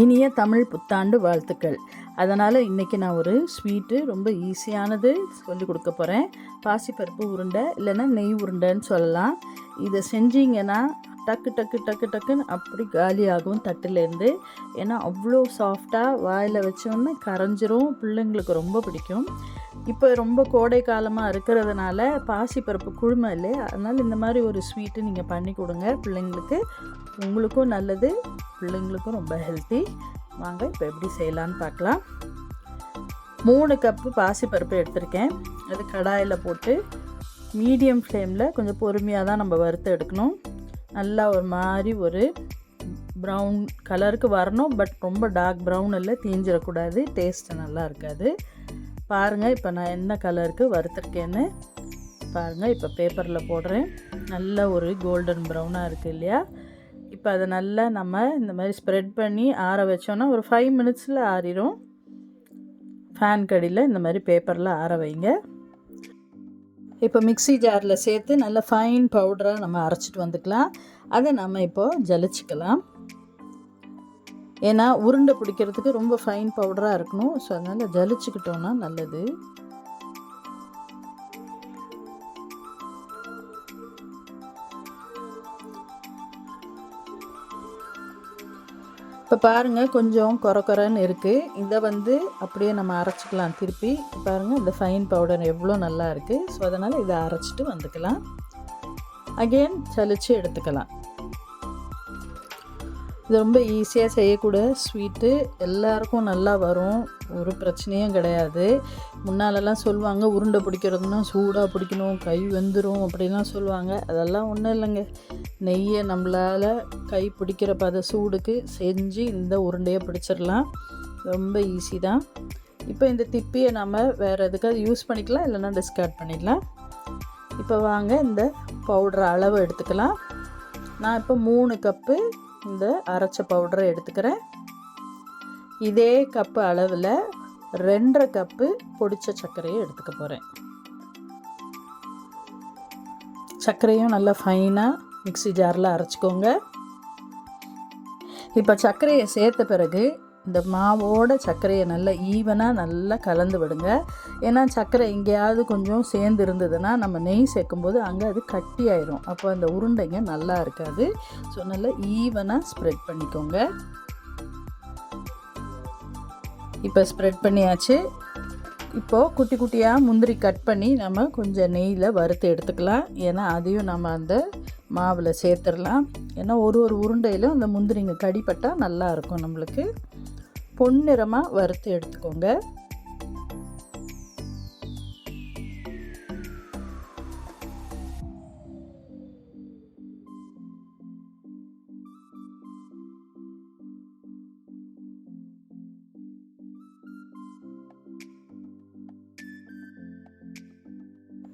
இனிய தமிழ் புத்தாண்டு வாழ்த்துக்கள். அதனால் இன்றைக்கி நான் ஒரு ஸ்வீட்டு ரொம்ப ஈஸியானது சொல்லி கொடுக்க போகிறேன் பாசிப்பருப்பு உருண்டை இல்லைன்னா நெய் உருண்டைன்னு சொல்லலாம். இதை செஞ்சீங்கன்னா டக்கு டக்கு டக்கு டக்குன்னு அப்படி காலியாகும் தட்டுலேருந்து. ஏன்னா அவ்வளோ சாஃப்டாக வாயில் வச்சோன்னே கரைஞ்சிரும். பிள்ளைங்களுக்கு ரொம்ப பிடிக்கும். இப்போ ரொம்ப கோடை காலமாக இருக்கிறதுனால பாசிப்பருப்பு குழுமை இல்லையா? அதனால் இந்த மாதிரி ஒரு ஸ்வீட்டு நீங்கள் பண்ணி கொடுங்க பிள்ளைங்களுக்கு. உங்களுக்கும் நல்லது பிள்ளைங்களுக்கும் ரொம்ப ஹெல்த்தி வாங்க இப்போ எப்படி செய்யலான்னு பார்க்கலாம். மூணு கப்பு பாசிப்பருப்பு எடுத்திருக்கேன். அது கடாயில் போட்டு மீடியம் ஃப்ளேமில் கொஞ்சம் பொறுமையாக தான் நம்ம வறுத்து எடுக்கணும். நல்லா ஒரு மாதிரி ஒரு ப்ரௌன் கலருக்கு வரணும் பட் ரொம்ப டார்க் ப்ரௌன் இல்லை தீஞ்சிடக்கூடாது. டேஸ்ட்டு நல்லா இருக்காது. பாருங்கள் இப்போ நான் என்ன கலருக்கு வறுத்துருக்கேன்னு. பாருங்கள் இப்போ பேப்பரில் போடுறேன். நல்ல ஒரு கோல்டன் ப்ரௌனாக இருக்குது இல்லையா? இப்போ அதை நல்லா நம்ம இந்த மாதிரி ஸ்ப்ரெட் பண்ணி ஆற வச்சோன்னா ஒரு ஃபைவ் மினிட்ஸில் ஆறிடும் ஃபேன் கடியில் இந்த மாதிரி பேப்பரில் ஆற வைங்க. இப்போ மிக்ஸி ஜாரில் சேர்த்து நல்ல ஃபைன் பவுடராக நம்ம அரைச்சிட்டு வந்துக்கலாம். அதை நம்ம இப்போது ஜலிச்சுக்கலாம். ஏன்னா உருண்டை பிடிக்கிறதுக்கு ரொம்ப ஃபைன் பவுடராக இருக்கணும். ஸோ அதனால் ஜலிச்சுக்கிட்டோன்னா நல்லது. இப்போ பாருங்கள் கொஞ்சம் குறை இருக்குது இதை வந்து அப்படியே நம்ம அரைச்சிக்கலாம் திருப்பி. பாருங்கள் இந்த ஃபைன் பவுடர் எவ்வளோ நல்லா இருக்குது ஸோ அதனால் இதை அரைச்சிட்டு வந்துக்கலாம். அகெயின் சலிச்சு எடுத்துக்கலாம். இது ரொம்ப ஈஸியாக செய்யக்கூட. ஸ்வீட்டு எல்லாருக்கும் நல்லா வரும். ஒரு பிரச்சனையும் கிடையாது. முன்னாலெல்லாம் சொல்லுவாங்க உருண்டை பிடிக்கிறதுனா சூடாக பிடிக்கணும் கை வெந்துடும் அப்படிலாம் சொல்லுவாங்க. அதெல்லாம் ஒன்றும் இல்லைங்க. நெய்யை நம்மளால் கை பிடிக்கிற பத சூடுக்கு செஞ்சு இந்த உருண்டையை பிடிச்சிடலாம். ரொம்ப ஈஸி தான். இப்போ இந்த திப்பியை நம்ம வேறு எதுக்காவது யூஸ் பண்ணிக்கலாம் இல்லைன்னா டிஸ்கார்ட் பண்ணிடலாம் இப்போ வாங்க இந்த பவுடர் அளவு எடுத்துக்கலாம். நான் இப்போ மூணு கப்பு இந்த அரைச்ச பவுடரை எடுத்துக்கிறேன். இதே கப்பு அளவில் ரெண்டரை கப்பு பொடிச்ச சர்க்கரையை எடுத்துக்க போகிறேன் சர்க்கரையும் நல்லா ஃபைனாக மிக்ஸி ஜாரில் அரைச்சிக்கோங்க. இப்போ சர்க்கரையை சேர்த்த பிறகு இந்த மாவோட சர்க்கரையை நல்லா ஈவனாக நல்லா கலந்து விடுங்க. ஏன்னா சர்க்கரை எங்கேயாவது கொஞ்சம் சேர்ந்து இருந்ததுன்னா நம்ம நெய் சேர்க்கும்போது அங்கே அது கட்டி ஆயிரும் அப்போ அந்த உருண்டைங்க நல்லா இருக்காது. ஸோ நல்லா ஈவனாக ஸ்ப்ரெட் பண்ணிக்கோங்க. இப்போ ஸ்ப்ரெட் பண்ணியாச்சு. இப்போது குட்டி குட்டியாக முந்திரி கட் பண்ணி நம்ம கொஞ்சம் நெய்யில் வறுத்து எடுத்துக்கலாம். ஏன்னா அதையும் நம்ம அந்த மாவில் சேர்த்துடலாம். ஏன்னா ஒரு ஒரு உருண்டையிலும் அந்த முந்திரிங்க கடிப்பட்டால் நல்லாயிருக்கும் நம்மளுக்கு. பொன்னிறமாக வறுத்து எடுத்துக்கோங்க.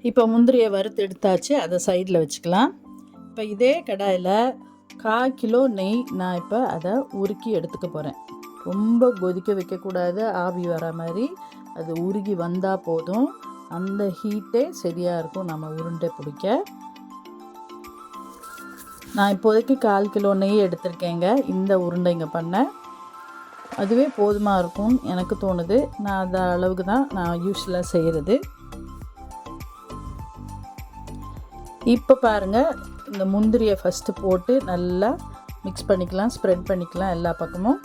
இப்போ முந்திரியை வறுத்து எடுத்தாச்சு அதை சைடில் வச்சுக்கலாம். இப்போ இதே கடாயில் கால் கிலோ நெய் நான் இப்போ அதை உருக்கி எடுத்துக்க போகிறேன். ரொம்ப கொதிக்க வைக்கக்கூடாது ஆவி வர மாதிரி. அது உருகி வந்தால் போதும். அந்த ஹீட்டே சரியாக இருக்கும் நம்ம உருண்டை பிடிக்க. நான் இப்போதைக்கு கால் கிலோ நெய் எடுத்திருக்கேங்க. இந்த உருண்டைங்க பண்ண. அதுவே போதுமாக இருக்கும் எனக்கு தோணுது. நான் அந்த அளவுக்கு தான் நான் யூஸ்வலாக செய்கிறது இப்போ பாருங்கள் இந்த முந்திரியை ஃபஸ்ட்டு போட்டு நல்லா மிக்ஸ் பண்ணிக்கலாம் ஸ்ப்ரெட் பண்ணிக்கலாம் எல்லா பக்கமும்.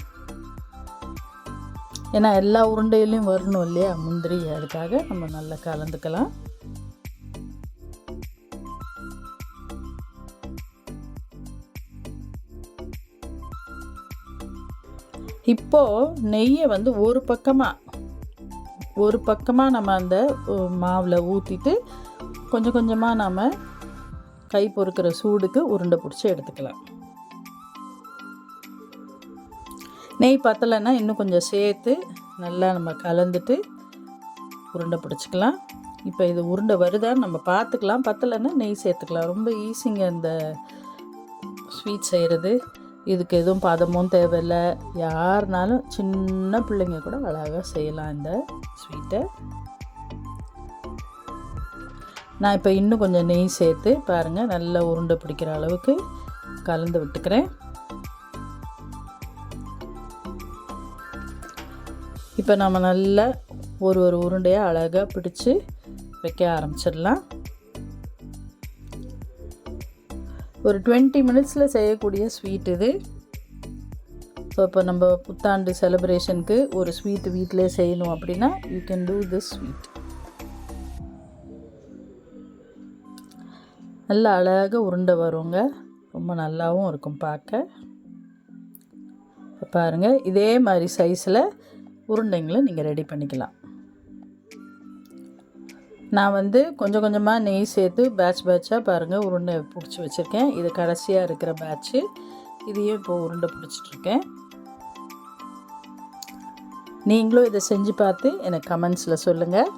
ஏன்னா எல்லா உருண்டையிலையும் வரணும் இல்லையா? முந்திரி அதுக்காக நம்ம நல்லா கலந்துக்கலாம். இப்போது நெய்யை வந்து ஒரு பக்கமாக ஒரு பக்கமாக நம்ம அந்த மாவில் ஊற்றிட்டு கொஞ்சம் கொஞ்சமாக நம்ம கை பொறுக்கிற சூடுக்கு உருண்டை பிடிச்சி எடுத்துக்கலாம். நெய் பத்தலைன்னா இன்னும் கொஞ்சம் சேர்த்து நல்லா நம்ம கலந்துட்டு உருண்டை பிடிச்சிக்கலாம். இப்போ இது உருண்டை வருதான்னு நம்ம பார்த்துக்கலாம். பத்தலைன்னா நெய் சேர்த்துக்கலாம். ரொம்ப ஈஸிங்க இந்த ஸ்வீட் செய்கிறது இதுக்கு எதுவும் பதமும் தேவையில்லை. யாருனாலும் சின்ன பிள்ளைங்க கூட அழகாக செய்யலாம் இந்த ஸ்வீட்டை. நான் இப்போ இன்னும் கொஞ்சம் நெய் சேர்த்து பாருங்கள் நல்லா உருண்டை பிடிக்கிற அளவுக்கு கலந்து விட்டுக்கிறேன். இப்போ நம்ம நல்லா ஒரு ஒரு உருண்டையாக அழகாக பிடிச்சி வைக்க ஆரம்பிச்சிடலாம். ஒரு டுவெண்ட்டி மினிட்ஸில் செய்யக்கூடிய ஸ்வீட் இது. ஸோ இப்போ நம்ம புத்தாண்டு செலிப்ரேஷனுக்கு ஒரு ஸ்வீட் வீட்டிலே செய்யணும் அப்படின்னா you can do this sweet நல்லா அழகாக உருண்டை வருங்க. ரொம்ப நல்லாவும் இருக்கும் பார்க்க. பாருங்கள் இதே மாதிரி சைஸில் உருண்டைங்களை நீங்கள் ரெடி பண்ணிக்கலாம். நான் வந்து கொஞ்சம் கொஞ்சமாக நெய் சேர்த்து பேட்ச் பேட்சாக பாருங்கள் உருண்டை பிடிச்சி வச்சுருக்கேன். இது கடைசியாக இருக்கிற பேட்ச்சு இதையும் இப்போது உருண்டை பிடிச்சிட்ருக்கேன் நீங்களும் இதை செஞ்சு பார்த்து எனக்கு கமெண்ட்ஸில் சொல்லுங்கள்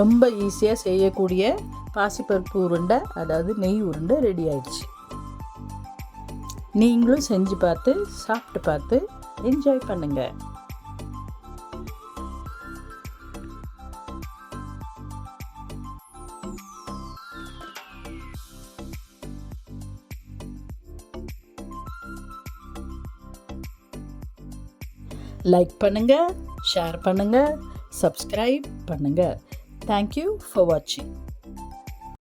ரொம்ப ஈஸியாக செய்யக்கூடிய பாசிப்பருப்பு உருண்டை அதாவது நெய் உருண்டை ரெடி ஆயிடுச்சு. நீங்களும் செஞ்சு பார்த்து சாப்பிட்டு பார்த்து என்ஜாய் பண்ணுங்கள் லைக் பண்ணுங்கள் ஷேர் பண்ணுங்கள் சப்ஸ்கிரைப் பண்ணுங்கள் தேங்க்யூ ஃபார் வாட்சிங்